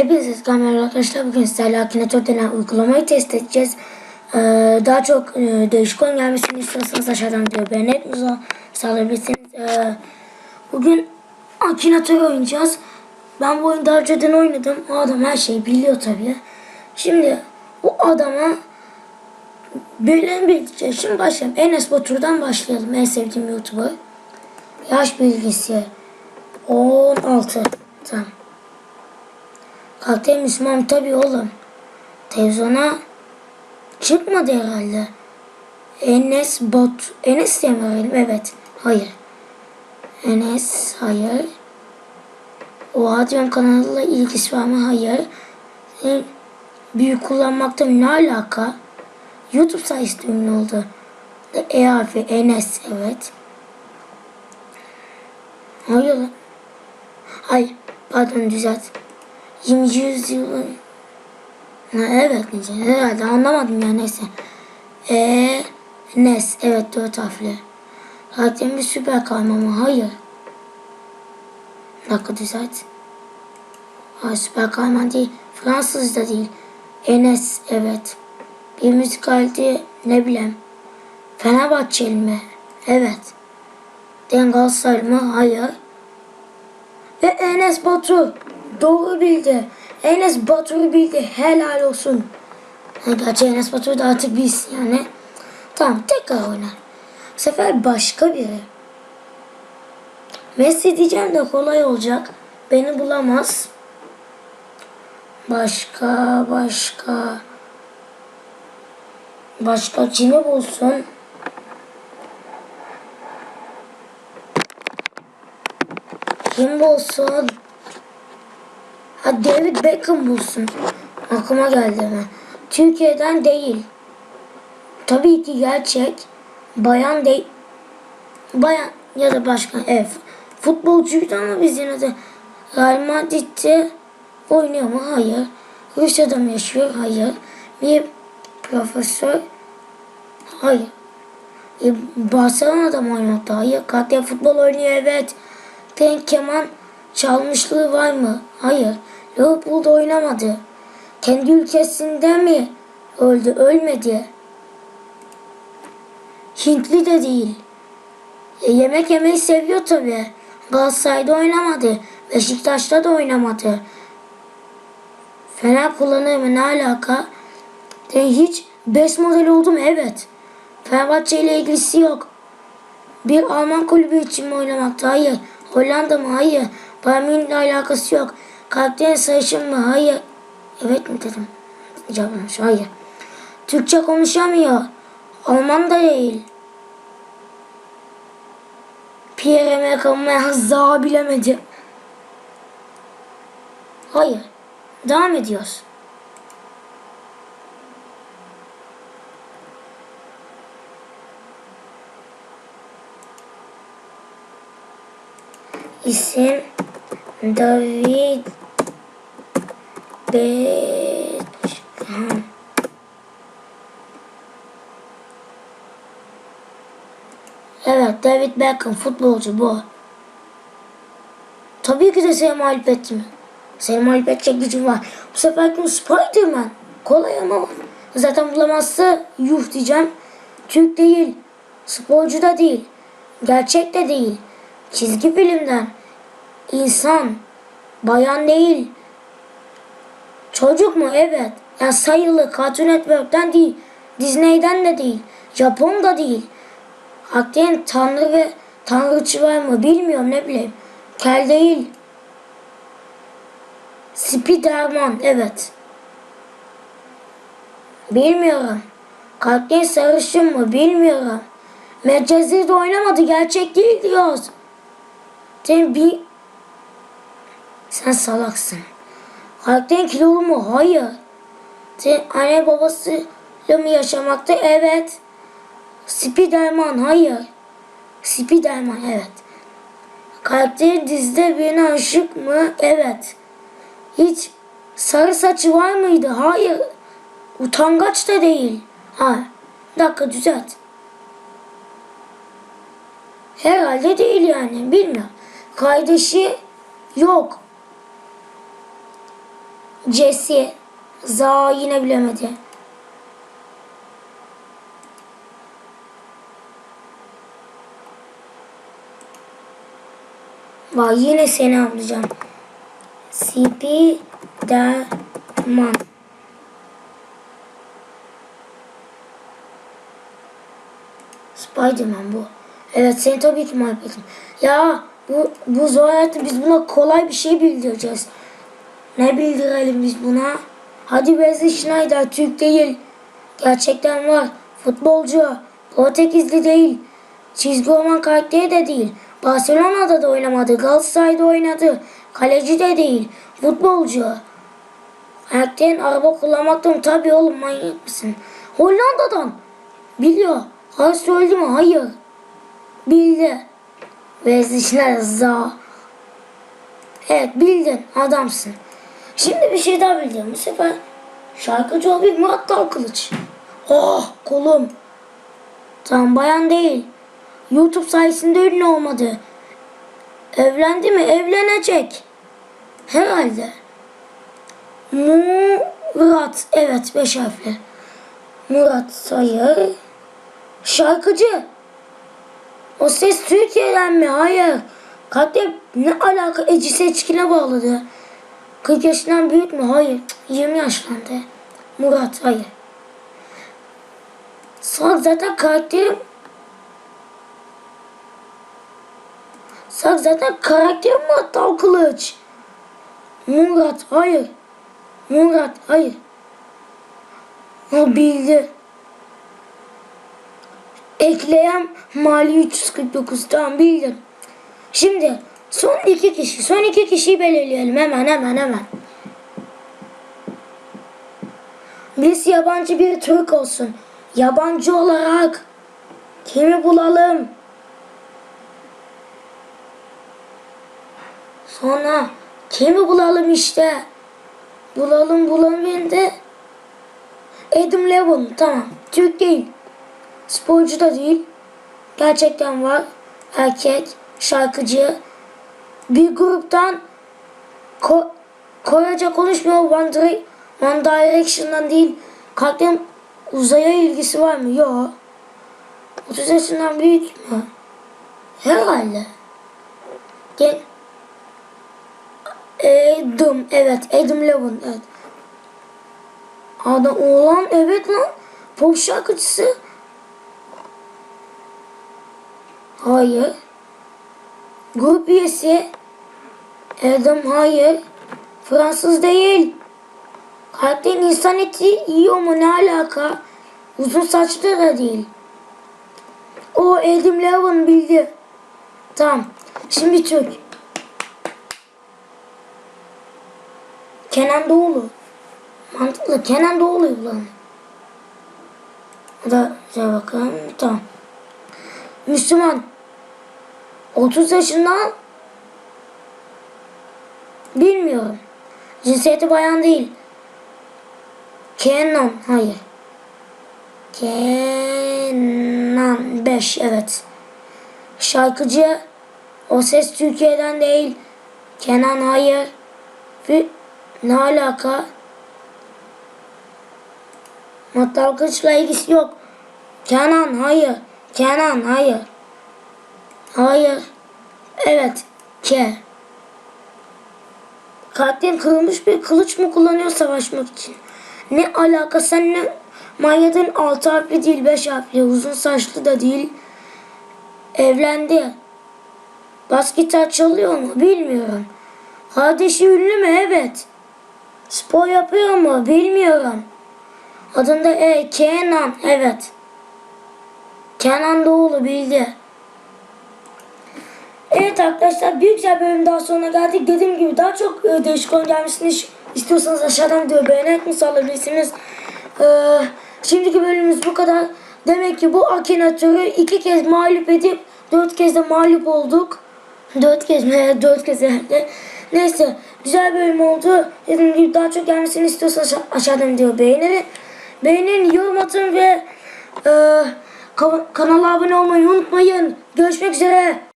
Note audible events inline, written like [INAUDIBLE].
Hepinize merhaba arkadaşlar. Bugün sizlerle Akinator denen uygulamayı test edeceğiz. Ee, daha çok e, değişik oyun gelmesini istiyorsanız aşağıdan videoyu beğenip sağlayabilirsiniz. Ee, bugün Akinator oynayacağız. Ben bu oyunu daha önceden oynadım. O adam her şeyi biliyor tabii. Şimdi bu adama birilerini bildireceğiz. Şimdi başlayalım. Enes Batur'dan başlayalım. En sevdiğim YouTuber. Yaş bilgisi 16. Tamam. Karakter Müslüman tabii oğlum. Televizyona çıkmadı herhalde. Enes Bot. Enes diye? Evet. Hayır. Enes hayır. O Adem kanalıyla ilgisi var mı? Hayır. E, büyük kullanmakta ne alaka? YouTube sayesinde ünlü oldu. E harfi Enes evet. Hayır. Hayır. Pardon düzelt. 20. yüzyılın ha, evet neyse herhalde anlamadım ya neyse. E Nes evet dört harfli. Zaten bir süper kahraman? Hayır. Bir dakika düzelt. Hayır süper kahraman değil. Fransız da değil. Enes evet. Bir müzik aleti ne bileyim. Fenerbahçeli mi? Evet. Den Galatasaray mı? Hayır. Ve Enes Batur. Doğru bildi. Enes Batur'u bildi. Helal olsun. Ha, Gerçi Enes Batur da artık biz yani. Tamam tekrar oyna. Bu sefer başka biri. Messi diyeceğim de kolay olacak. Beni bulamaz. Başka başka. Başka kimi bulsun? Kim bulsun? Ha David Beckham bulsun. Aklıma geldi hemen. Türkiye'den değil. Tabii ki gerçek. Bayan değil. Bayan ya da başka ev. Futbolcuydu ama biz yine de Real Madrid'de oynuyor mu? Hayır. Rusya'da mı yaşıyor? Hayır. Bir profesör? Hayır. E, Barcelona'da mı oynadı? Hayır. Katya futbol oynuyor evet. Ten keman çalmışlığı var mı? Hayır. Liverpool'da oynamadı. Kendi ülkesinde mi öldü? Ölmedi. Hintli de değil. E, yemek yemeyi seviyor tabi. Galatasaray'da oynamadı. Beşiktaş'ta da oynamadı. Fener kullanır mı? Ne alaka? De hiç best model oldu mu? Evet. Fenerbahçe ile ilgisi yok. Bir Alman kulübü için mi oynamakta? Hayır. Hollanda mı? Hayır. Bayern Münih'le alakası yok. Karakterin sarışın mı? Hayır. Evet mi dedim. Cevaplamış. Hayır. Türkçe konuşamıyor. Alman da değil. Pierre Emre daha bilemedi. Hayır. Devam ediyoruz. İsim David Beckham. Evet David Beckham futbolcu bu. Tabii ki de seni mağlup ettim. Seni mağlup edecek gücüm var. Bu sefer kim Spiderman. Kolay ama zaten bulamazsa yuh diyeceğim. Türk değil. Sporcu da değil. Gerçek de değil. Çizgi filmden. İnsan. Bayan değil. Çocuk mu? Evet. Yani sayılı Cartoon Network'ten değil. Disney'den de değil. Japon da değil. Akden tanrı ve tanrıçı var mı? Bilmiyorum ne bileyim. Kel değil. Spiderman. Evet. Bilmiyorum. Kalpten sarışın mı? Bilmiyorum. Medcezir'de oynamadı. Gerçek değil diyoruz. Sen bir... Sen salaksın. Kalpten kilolu mu? Hayır. Sen anne babasıyla mı yaşamakta? Evet. Spiderman. Hayır. Spiderman. Evet. Karakteri dizide birine aşık mı? Evet. Hiç sarı saçı var mıydı? Hayır. Utangaç da değil. Ha. Bir dakika düzelt. Herhalde değil yani. Bilmiyorum. Kardeşi yok. Jesse. Za yine bilemedi. Vay yine seni alacağım. CP Derman. Spiderman bu. Evet seni tabii ki mahvettim. Ya bu, bu zor hayatı biz buna kolay bir şey bildireceğiz. Ne bildirelim biz buna? Hadi Wesley Schneider Türk değil. Gerçekten var. Futbolcu. Portekizli değil. Çizgi roman karakteri de değil. Barcelona'da da oynamadı. Galatasaray'da oynadı. Kaleci de değil. Futbolcu. Karakterin araba kullanmaktan tabii oğlum manyak mısın? Hollanda'dan. Biliyor. Hayır söyledi mi? Hayır. Bildi. Wesley Schneider. za. Evet bildin. Adamsın. Şimdi bir şey daha bildim. Bu sefer şarkıcı o bir Murat Dalkılıç. Oh kolum. Tam bayan değil. YouTube sayesinde ünlü olmadı. Evlendi mi? Evlenecek. Herhalde. Murat. Evet beş harfli. Murat Sayır. Şarkıcı. O ses Türkiye'den mi? Hayır. Kalpte ne alaka Eci Seçkin'e bağladı. 40 yaşından büyük mü? Hayır. Cık, 20 yaşlandı. Murat hayır. Sonra zaten karakterim Sen zaten karakterim Murat Kılıç. Murat hayır. Murat hayır. O bildi. Ekleyen mali 349 tamam bildim. Şimdi son iki kişi. Son iki kişiyi belirleyelim hemen hemen hemen. Biz yabancı bir Türk olsun. Yabancı olarak kimi bulalım? Sonra kimi bulalım işte? Bulalım bulalım ben de. Adam Levin tamam. Türk değil. Sporcu da değil. Gerçekten var. Erkek, şarkıcı. Bir gruptan Ko Korece konuşmuyor. One, Dire One Direction'dan değil. Kalpten uzaya ilgisi var mı? Yok. 30 yaşından büyük mü? Herhalde. Gel. Adam evet Adam Levin evet. Adam oğlan evet lan. Pop şarkıcısı. Hayır. Grup üyesi. Adam hayır. Fransız değil. Karakterin insan eti yiyor mu ne alaka? Uzun saçlı da değil. O Adam Levin bildi. Tamam. Şimdi Türk. Kenan Doğulu. Mantıklı. Kenan Doğulu ulan. O da şey bakalım. Tamam. Müslüman. 30 yaşından bilmiyorum. Cinsiyeti bayan değil. Kenan. Hayır. Kenan 5 evet. Şarkıcı o ses Türkiye'den değil. Kenan hayır. Ve ne alaka? Matalgıçla ilgisi yok. Kenan hayır. Kenan hayır. Hayır. Evet. K. Karakterin kırılmış bir kılıç mı kullanıyor savaşmak için? Ne alaka sen ne manyadın altı harfli değil beş harfli uzun saçlı da değil. Evlendi. Bas gitar çalıyor mu bilmiyorum. Kardeşi ünlü mü? Evet. Spor yapıyor mu? Bilmiyorum. Adında E. Kenan. Evet. Kenan Doğulu bildi. Evet arkadaşlar bir güzel bölüm daha sonuna geldik. Dediğim gibi daha çok e, değişik konu gelmesini istiyorsanız aşağıdan videoyu beğenerek mi alabilirsiniz. Ee, şimdiki bölümümüz bu kadar. Demek ki bu Akinator'u iki kez mağlup edip dört kez de mağlup olduk. Dört kez mi? [LAUGHS] Dört kez herhalde. Neyse güzel bölüm oldu. Dediğim gibi daha çok gelmesini istiyorsanız aşa- aşağıdan videoyu beğenin. Beğenin, yorum atın ve e, ka- kanala abone olmayı unutmayın. Görüşmek üzere.